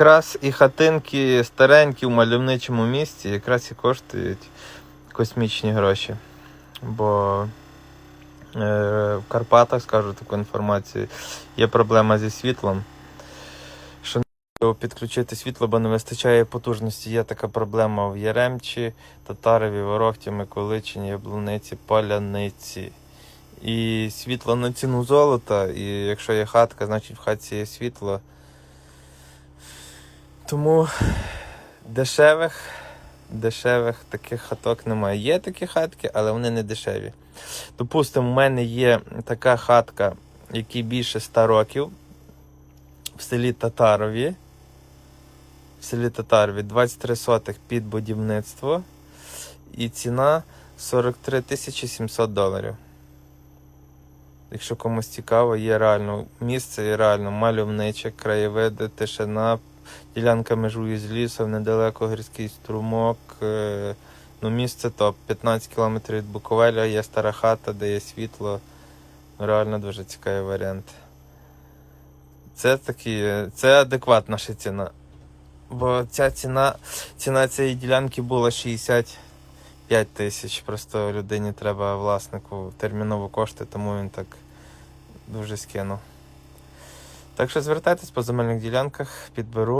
якраз і хатинки старенькі в мальовничому місці, якраз і коштують космічні гроші. Бо е, в Карпатах, скажу таку інформацію, є проблема зі світлом. Що не підключити світло, бо не вистачає потужності. Є така проблема в Яремчі, Татарові, Ворохті, Миколичині, Яблуниці, Поляниці. І світло на ціну золота, і якщо є хатка, значить в хатці є світло. Тому дешевих, дешевих таких хаток немає. Є такі хатки, але вони не дешеві. Допустимо, в мене є така хатка, якій більше 100 років в селі Татарові. В селі Татарові 23 сотих під будівництво. І ціна 43 тисячі 700 доларів. Якщо комусь цікаво, є реально місце, є реально мальовниче, краєвиди, тишина, ділянка межує з лісом, недалеко гірський струмок. е, Ну, місце топ. 15 кілометрів від Буковеля, є стара хата, де є світло. Ну, Реально дуже цікавий варіант. Це такі, е, це адекватна ще ціна. Бо ця ціна, ціна цієї ділянки була 65 тисяч. Просто людині треба власнику терміново кошти, тому він так дуже скинув. Так що звертайтесь по земельних ділянках, підберу.